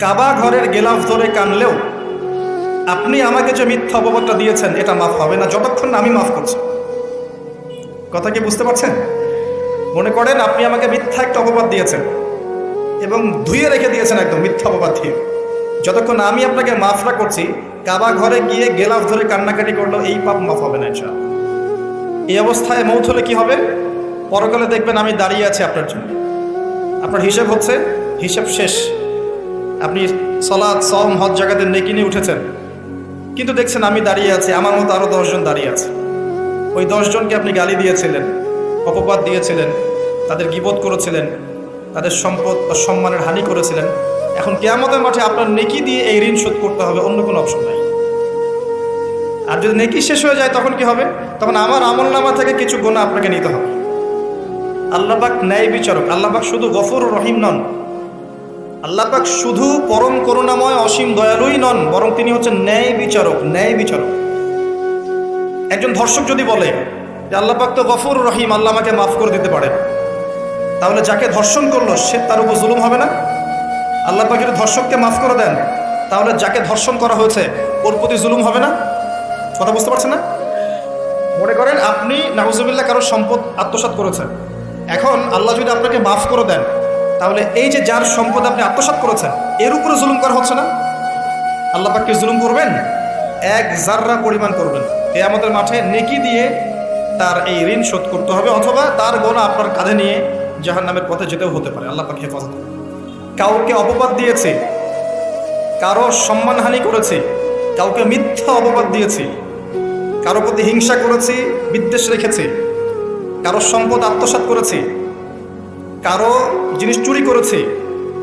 কাবা ঘরের গেলাফ ধরে কানলেও আপনি আমাকে যে মিথ্যা অপবাদটা দিয়েছেন, এটা মাফ হবে না। যতক্ষণ না আমি মাফ করছি। কথা কি বুঝতে পারছেন? মনে করেন আপনি আমাকে মিথ্যা একটা অপবাদ দিয়েছেন এবং ধুয়ে রেখে দিয়েছেন একদম মিথ্যা অপবাদ দিয়ে। যতক্ষণ আমি আপনাকে মাফ না করছি, কাবা ঘরে গিয়ে গেলাফ ধরে কান্নাকাটি করল এই পাপ মাফ হবে না ইনশাআল্লাহ। এই অবস্থায় মৌত হলে কি হবে? পরকালে দেখবেন আমি দাঁড়িয়ে আছি আপনার জন্য। আপনার হিসেব হচ্ছে, হিসেব শেষ। আপনি সলাদ সম হজ জায়গাতে নেকি নিয়ে উঠেছেন। কিন্তু দেখছেন আমি দাঁড়িয়ে আছি, আমার মতো আরও দশজন দাঁড়িয়ে আছে। ওই দশজনকে আপনি গালি দিয়েছিলেন, অপবাদ দিয়েছিলেন, তাদের গিবোধ করেছিলেন, তাদের সম্পদ বা সম্মানের হানি করেছিলেন। এখন কেয়ামতের মাঠে আপনার নেকি দিয়ে এই ঋণ শোধ করতে হবে, অন্য কোনো অপশন নাই। আর যদি নেকি শেষ হয়ে যায়, তখন কি হবে? তখন আমার আমল নামা থেকে কিছু গোনা আপনাকে নিতে হবে। আল্লাহবাক ন্যায় বিচারক আল্লাহবাক শুধু গফর রহিম নন আল্লাহবাক শুধু পরম করুণাময় অসীম দয়ালুই নন, বরং তিনি হচ্ছেন ন্যায় বিচারক ন্যায় বিচারক। একজন ধর্ষক যদি বলে যে আল্লাপাক তো গফর রহিম, আল্লাহ আমাকে মাফ করে দিতে পারে তাহলে যাকে ধর্ষণ করল, সে তার উপর জুলুম হবে না? আল্লাহ পাক যদি ধর্ষককে মাফ করে দেন, তাহলে যাকে ধর্ষণ করা হয়েছে, ওর প্রতি জুলুম হবে না? কথা বুঝতে পারছেন না? মনে করেন আপনি নাহুজুবিল্লাহ কারোর সম্পদ আত্মসাৎ করেছেন। এখন আল্লাহ যদি আপনাকে মাফ করে দেন তাহলে এই যে যার সম্পদ আপনি আত্মসাৎ করেছেন, এর উপরে জুলুম করা হচ্ছে না? আল্লাহ পাককে জুলুম করবেন? এক জাররা পরিমাণ করবেন। এ আমাদের মাঠে নেকি দিয়ে তার এই ঋণ শোধ করতে হবে, অথবা তার গোনা আপনার কাঁধে নিয়ে জাহান নামের পথে যেতেও হতে পারে। আল্লাহ পাক হেফাজত কাউকে অপবাদ দিয়েছে, কারও সম্মানহানি করেছে, কাউকে মিথ্যা অপবাদ দিয়েছি, কারও প্রতি হিংসা করেছি, বিদ্বেষ রেখেছি, কারও সম্পদ আত্মসাৎ করেছি, কারও জিনিস চুরি করেছি,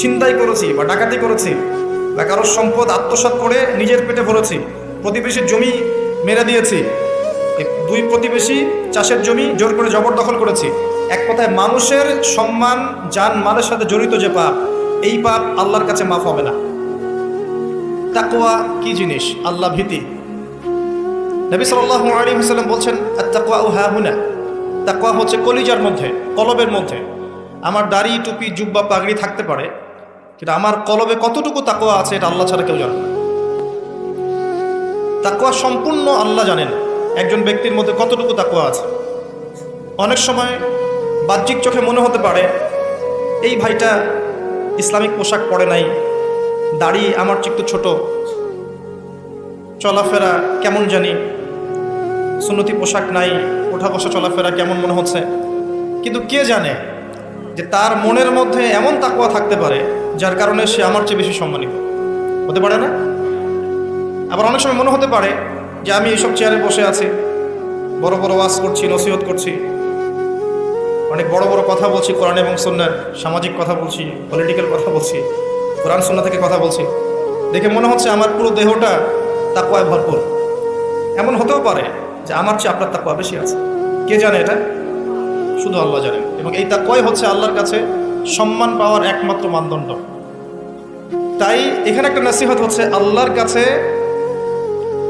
ছিনতাই করেছি বা ডাকাতি করেছি, বা কারোর সম্পদ আত্মসাৎ করে নিজের পেটে ভরেছি প্রতিবেশীর জমি মেরে দিয়েছি দুই প্রতিবেশী চাষের জমি জোর করে জবরদখল করেছি। এক কথায় মানুষের সম্মান, যান, মালের সাথে জড়িত যে পাপ, এই পাপ আল্লাহর কাছে মাফ হবে না। তাকওয়া কি জিনিস? আল্লাহ ভীতি। নবী সাল্লাল্লাহু আলাইহি ওয়াসাল্লাম বলছেন আত্তাকওয়া ও হাহুনা তাকওয়া হচ্ছে কলিজার মধ্যে, কলবের মধ্যে। আমার দাড়ি, টুপি, জুব্বা, পাগড়ি থাকতে পারে, কিন্তু আমার কলবে কতটুকু তাকওয়া আছে এটা আল্লাহ ছাড়া কেউ জানে না। তাকওয়া সম্পূর্ণ আল্লাহ জানেন, একজন ব্যক্তির মধ্যে কতটুকু তাকওয়া আছে। অনেক সময় বাহ্যিক চোখে মনে হতে পারে, এই ভাইটা ইসলামিক পোশাক পরে নাই, দাড়ি আমার একটু ছোট, চলাফেরা কেমন জানি, সুন্নতি পোশাক নাই ওঠা বসা চলাফেরা কেমন মনে হচ্ছে, কিন্তু কে জানে যে তার মনের মধ্যে এমন তাকুয়া থাকতে পারে, যার কারণে সে আমার চেয়ে বেশি সম্মানিত। হতে পারে না? আবার অনেক সময় মনে হতে পারে যে আমি এইসব চেয়ারে বসে আছি, বড় বড় ওয়াজ করছি, নসিহত করছি। অনেক বড় বড় কথা বলছি, কোরআন এবং সন্ন্যার সামাজিক কথা বলছি পলিটিক্যাল কথা বলছি, কোরআন সন্না থেকে কথা বলছি। দেখে মনে হচ্ছে আমার পুরো দেহটা তাকুয়ায় ভরপুর। এমন হতেও পারে যে আমার চেয়ে আপনার তাকুয়া বেশি আছে। কে জানে এটা? শুধু আল্লাহ জানেন এবং এই তাকুয়াই হচ্ছে আল্লাহর কাছে সম্মান পাওয়ার একমাত্র মানদণ্ড। তাই এখানে একটা নসিহত হচ্ছে আল্লাহর কাছে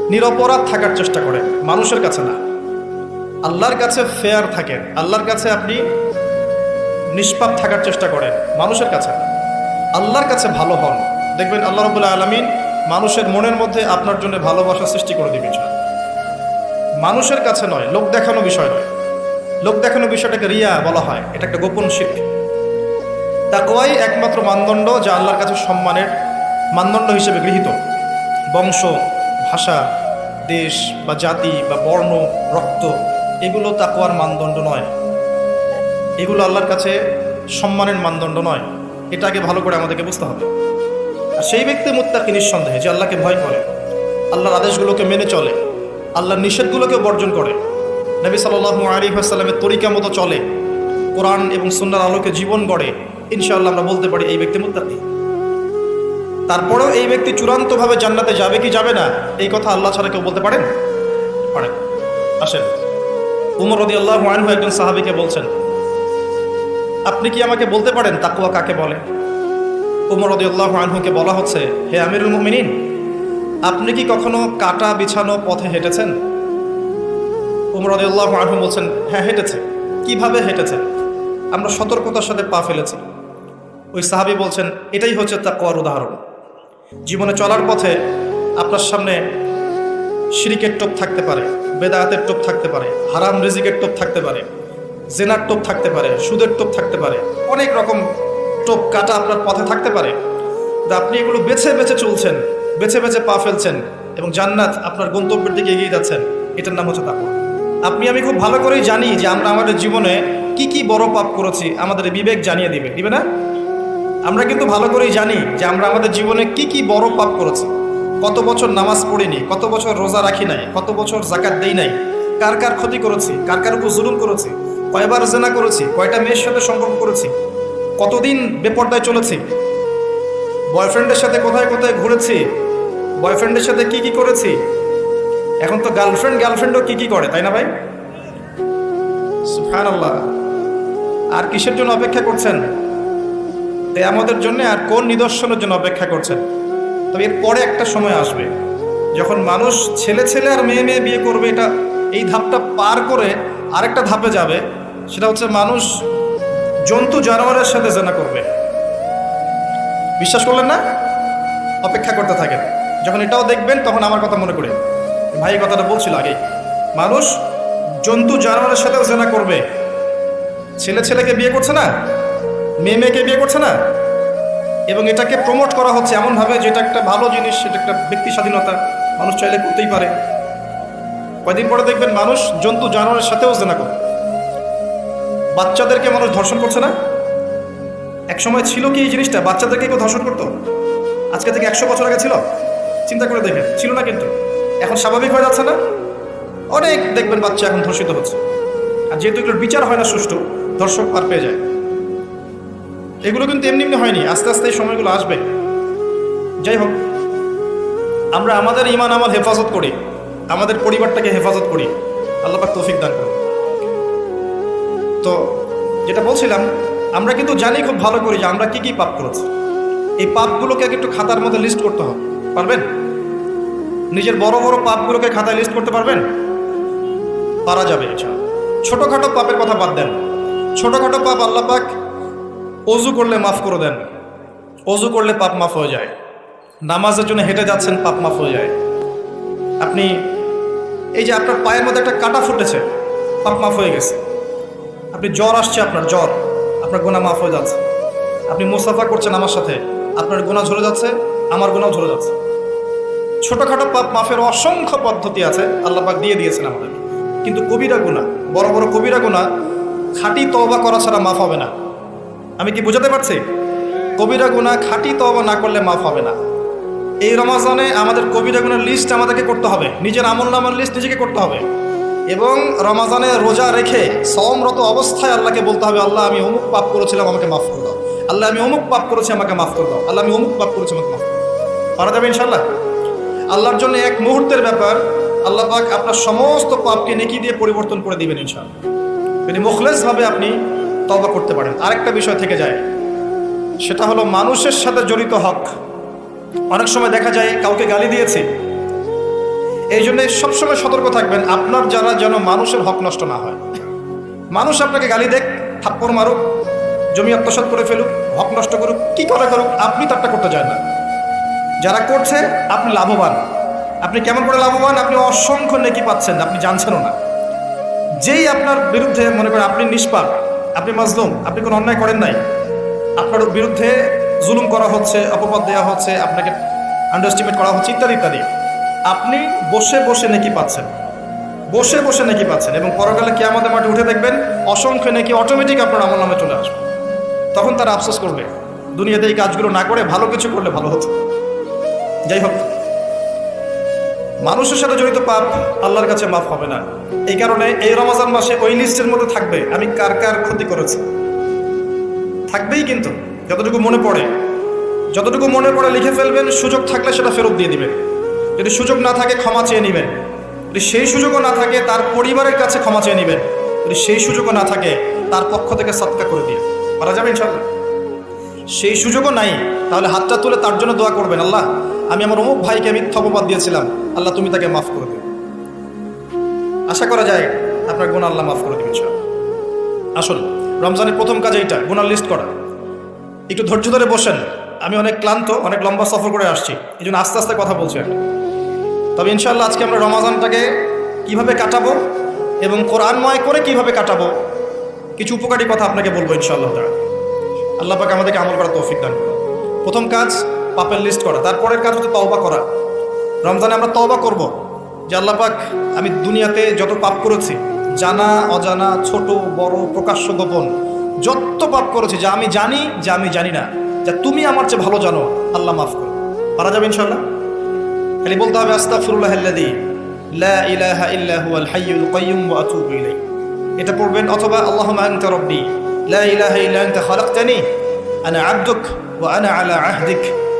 নিরপরাধ থাকার চেষ্টা করে, মানুষের কাছে না। আল্লাহর কাছে ফেয়ার থাকেন, আল্লাহর কাছে আপনি নিষ্পাপ থাকার চেষ্টা করেন, মানুষের কাছে না। আল্লাহর কাছে ভালো হন। দেখবেন আল্লাহ রবুল্লাহ আলমিন মানুষের মনের মধ্যে আপনার জন্য ভালোবাসা সৃষ্টি করে দিবেন। মানুষের কাছে নয়, লোক দেখানো বিষয় নয়। লোক দেখানো বিষয়টাকে রিয়া বলা হয়। এটা একটা গোপন শিল্প। তাকওয়াই একমাত্র মানদণ্ড যা আল্লাহর কাছে সম্মানের মানদণ্ড হিসেবে গৃহীত। বংশ, ভাষা, দেশ বা জাতি বা বর্ণ, রক্ত, এগুলো তাকওয়ার মানদণ্ড নয়। এগুলো আল্লাহর কাছে সম্মানের মানদণ্ড নয়। এটা আগে ভালো করে আমাদেরকে বুঝতে হবে। আর সেই ব্যক্তি মুত্তাকি নিঃসন্দেহে যে আল্লাহকে ভয় করে। আল্লাহর আদেশগুলোকে মেনে চলে। আল্লাহর নিষেধগুলোকে বর্জন করে। নবী সাল্লাহ আলী আসাল্লামের তরিকা মতো চলে। কোরআন এবং সুন্নার আলোকে জীবন গড়ে, ইনশাআল্লাহ আমরা বলতে পারি এই ব্যক্তি মুত্তাকি। তারপরেও এই ব্যক্তি চূড়ান্তভাবে জান্নাতে যাবে কি যাবে না, এই কথা আল্লাহ ছাড়া কেউ বলতে পারেন? পারেন। আসেন। উমর রদি আল্লাহ আনহু একজন সাহাবিকে বলছেন, আপনি কি আমাকে বলতে পারেন তাকুয়া কাকে বলে? উমর রদি আল্লাহ আনহুকে বলা হচ্ছে, হে আমিরুল মুমিনিন, আপনি কি কখনো কাটা বিছানো পথে হেঁটেছেন? উমর রদি আল্লাহ আনহু বলছেন হ্যাঁ হেঁটেছে। কীভাবে হেঁটেছে? আমরা সতর্কতার সাথে পা ফেলেছি। ওই সাহাবি বলছেন, এটাই হচ্ছে তাকুয়ার উদাহরণ। জীবনে চলার পথে আপনার সামনে শিরিকের টোপ থাকতে পারে, বেদায়াতের টোপ থাকতে পারে, হারাম রিজিকের টোপ থাকতে পারে, জেনার টোপ থাকতে পারে, সুদের টোপ থাকতে পারে, অনেক রকম টোপ কাটা আপনার পথে থাকতে পারে। আপনি এগুলো বেছে বেছে চলছেন, বেছে বেছে পা ফেলছেন এবং জান্নাত আপনার গন্তব্যের দিকে এগিয়ে যাচ্ছেন। এটার নাম হচ্ছে তাকওয়া। আপনি, আমি খুব ভালো করেই জানি যে আমরা আমাদের জীবনে কি কি বড় পাপ করেছি, আমাদের বিবেক জানিয়ে দিবে। দিবে না? আমরা কিন্তু ভালো করেই জানি যে আমরা আমাদের জীবনে কি কি বড় পাপ করেছি। কত বছর নামাজ পড়িনি, কত বছর রোজা রাখি নাই, কত বছর জাকাত দেই নাই, কার কার ক্ষতি করেছি, কার কার উপর জুলুম করেছি, কয়বার জেনা করেছি, কয়টা মেয়ের সাথে সম্পর্ক করেছি, কতদিন বেপর্দায় চলেছি, বয়ফ্রেন্ডের সাথে কোথায় কোথায় ঘুরেছি, বয়ফ্রেন্ডের সাথে কি কি করেছি এখন তো গার্লফ্রেন্ড গার্লফ্রেন্ডও কি কি করে, তাই না ভাই? সুবহানাল্লাহ। আর কিসের জন্য অপেক্ষা করছেন? আমাদের জন্য আর কোন নিদর্শনের জন্য অপেক্ষা করছেন? তবে এর পরে একটা সময় আসবে, যখন মানুষ ছেলে ছেলে আর মেয়ে মেয়ে বিয়ে করবে, এটা, এই ধাপটা পার করে আরেকটা ধাপে যাবে, সেটা হচ্ছে মানুষ জন্তু, জানোয়ারের সাথে জেনা করবে। বিশ্বাস করলেন না? অপেক্ষা করতে থাকেন। যখন এটাও দেখবেন, তখন আমার কথা মনে করে ভাই কথাটা বলছিল আগে। মানুষ জন্তু জানোয়ারের সাথেও জেনা করবে। ছেলে ছেলেকে বিয়ে করছে না? মেয়ে মেয়েকে বিয়ে করছে না? এবং এটাকে প্রমোট করা হচ্ছে এমনভাবে যেটা একটা ভালো জিনিস সেটা একটা ব্যক্তি স্বাধীনতা। মানুষ চাইলে করতেই পারে। কয়দিন পরে দেখবেন মানুষ জন্তু জানোয়ারের সাথেও জেনা করে বাচ্চাদেরকে মানুষ ধর্ষণ করছে না? এক সময় ছিল কি এই জিনিসটা? বাচ্চাদেরকে কেউ ধর্ষণ করতো? আজকে থেকে একশো বছর আগে ছিল? চিন্তা করে দেখেন ছিল না কিন্তু। এখন স্বাভাবিক হয়ে যাচ্ছে না? অনেক দেখবেন বাচ্চা এখন ধর্ষিত হচ্ছে। আর যেহেতু এগুলোর বিচার হয় না সুষ্ঠু দর্শক পার পেয়ে যায়। এগুলো কিন্তু এমনি এমনি হয়নি, আস্তে আস্তে এই সময়গুলো আসবে। যাই হোক, আমরা আমাদের ইমান আমল হেফাজত করি, আমাদের পরিবারটাকে হেফাজত করি। আল্লাহ পাক তৌফিক দান করুন। তো যেটা বলছিলাম, আমরা কিন্তু জানি খুব ভালো করি যে আমরা কি কি পাপ করেছি। এই পাপগুলোকে একটু খাতার মধ্যে লিস্ট করতে হবে। পারবেন? নিজের বড় বড় পাপগুলোকে খাতায় লিস্ট করতে পারবেন? পারা যাবে ছোটোখাটো পাপের কথা বাদ দেন। ছোটোখাটো পাপ আল্লাহ পাক অজু করলে মাফ করে দেন। অজু করলে পাপ মাফ হয়ে যায়। নামাজের জন্য হেঁটে যাচ্ছেন, পাপ মাফ হয়ে যায়। আপনি, এই যে আপনার পায়ের মধ্যে একটা কাটা ফুটেছে, পাপ মাফ হয়ে গেছে। আপনি জ্বর আসছে আপনার, জ্বর। আপনার গোনা মাফ হয়ে যাচ্ছে। আপনি মুসাফা করছেন আমার সাথে। আপনার গোনা ঝরে যাচ্ছে, আমার গোনাও ঝরে যাচ্ছে। ছোটোখাটো পাপ মাফের অসংখ্য পদ্ধতি আছে আল্লাহ পাক দিয়ে দিয়েছেন আমাদের কিন্তু কবিরা গুণা, বড় বড় কবিরা গুণা, খাঁটি তওবা করা ছাড়া মাফ হবে না। আমি কি বোঝাতে পারছি? কবিরা গুণা, খাঁটি তওবা না করলে মাফ হবে না। এই রমাজানে আমাদের কবিরা গুণার লিস্ট আমাদেরকে করতে হবে। নিজের আমল নামার লিস্ট নিজেকে করতে হবে। এবং রমাজানে রোজা রেখে সমরত অবস্থায় আল্লাহকে বলতে হবে, আল্লাহ, আমি অমুক পাপ করেছিলাম, আমাকে মাফ করে দাও। আল্লাহ, আমি অমুক পাপ করেছি, আমাকে মাফ করে দাও। আল্লাহ, আমি অমুক পাপ করেছি, আমাকে মাফ করে দাও। পারা যাবে ইনশাল্লাহ আল্লাহর জন্য এক মুহূর্তের ব্যাপার। আল্লাহ পাক আপনার সমস্ত পাপকে নেকি দিয়ে পরিবর্তন করে দিবেন ইনশাল্লাহ যদি মুখলেসভাবে আপনি তবা করতে পারেন। আরেকটা বিষয় থেকে যায়। সেটা হলো মানুষের সাথে জড়িত হক। অনেক সময় দেখা যায় কাউকে গালি দিয়েছে। এই জন্য সবসময় সতর্ক থাকবেন, আপনার যারা যেন মানুষের হক নষ্ট না হয়। মানুষ আপনাকে গালি দেখ থাপ্পড় মারুক, জমি আত্মসাত করে ফেলুক, হক নষ্ট করুক, কি করে করুক, আপনি তারটা করতে যায় না। যারা করছে, আপনি লাভবান। আপনি কেমন করে লাভবান? আপনি অসংখ্য নেকি পাচ্ছেন, আপনি জানছেনও না। যেই আপনার বিরুদ্ধে, মনে করেন আপনি নিষ্পাপ, আপনি মাজলুম, আপনি কোনো অন্যায় করেন নাই, আপনার বিরুদ্ধে জুলুম করা হচ্ছে, অপবাদ দেওয়া হচ্ছে, আপনাকে আন্ডারস্টিমেট করা হচ্ছে, ইত্যাদি ইত্যাদি। আপনি বসে বসে নেকি পাচ্ছেন। বসে বসে নেকি পাচ্ছেন এবং পরকালে কে আমাদের মাঠে উঠে দেখবেন, অসংখ্য নেকি অটোমেটিক আপনার আমল নামে চলে আসবে। তখন তারা আফসোস করবে, দুনিয়াতে এই কাজগুলো না করে ভালো কিছু করলে ভালো হতো। যাই হোক, মানুষের সাথে জড়িত পাপ আল্লাহর কাছে মাফ হবে না। এই কারণে এই রমাজান মাসে ওই লিস্টের মধ্যে থাকবে, আমি কার কার ক্ষতি করেছি? থাকবেই কিন্তু, যতটুকু মনে পড়ে। যতটুকু মনে পড়ে লিখে ফেলবেন, সুযোগ থাকলে সেটা ফেরত দিয়ে দিবেন। যদি সুযোগ না থাকে, ক্ষমা চেয়ে নেবেন। যদি সেই সুযোগও না থাকে, তার পরিবারের কাছে ক্ষমা চেয়ে নেবেন। যদি সেই সুযোগও না থাকে, তার পক্ষ থেকে সৎকা করে দিয়ে। পারা যাবে ইনশাল্লাহ সেই সুযোগও নাই, তাহলে হাতটা তুলে তার জন্য দোয়া করবেন, আল্লাহ। আমি আমার অমুক ভাইকে মিথ্যা অপবাদ দিয়েছিলাম। আল্লাহ তুমি তাকে মাফ করে দিও। আশা করা যায় আপনার গুণ আল্লাহ মাফ করে দেবেন আসল রমজানের প্রথম কাজ এইটা গুণার লিস্ট করা। একটু ধৈর্য ধরে বসেন। আমি অনেক ক্লান্ত, অনেক লম্বা সফর করে আসছি। এই জন্য আস্তে আস্তে কথা বলছি তবে ইনশাল্লাহ আজকে আমরা রমাজানটাকে কীভাবে কাটাবো এবং কোরআনময় করে কীভাবে কাটাবো, কিছু উপকারী কথা আপনাকে বলব ইনশাআল্লাহ তাআলা। আল্লাহ পাক আমাদেরকে আমল করার তৌফিক দান প্রথম কাজ পাপের লিস্ট করা। তারপরের কাজ হচ্ছে তওবা করা। রমজানে আমরা তওবা করব। যে আল্লাহ পাক আমি দুনিয়াতে যত পাপ করেছি, জানা, অজানা, ছোট, বড়, প্রকাশ্য গোপন, যত পাপ করেছি, যা আমি জানি, যা আমি জানি না, যা তুমি আমার চেয়ে ভালো জানো, আল্লাহ মাফ করো পারা যাবে ইনশাল্লাহ খালি বলতে হবে আতুবু ইলাইহি। এটা পড়বেন, অথবা রাব্বি, লা ইলাহা ইল্লা আনতা খালাকতানি, আনা আবদুক ওয়া আনা আলা আহদিক।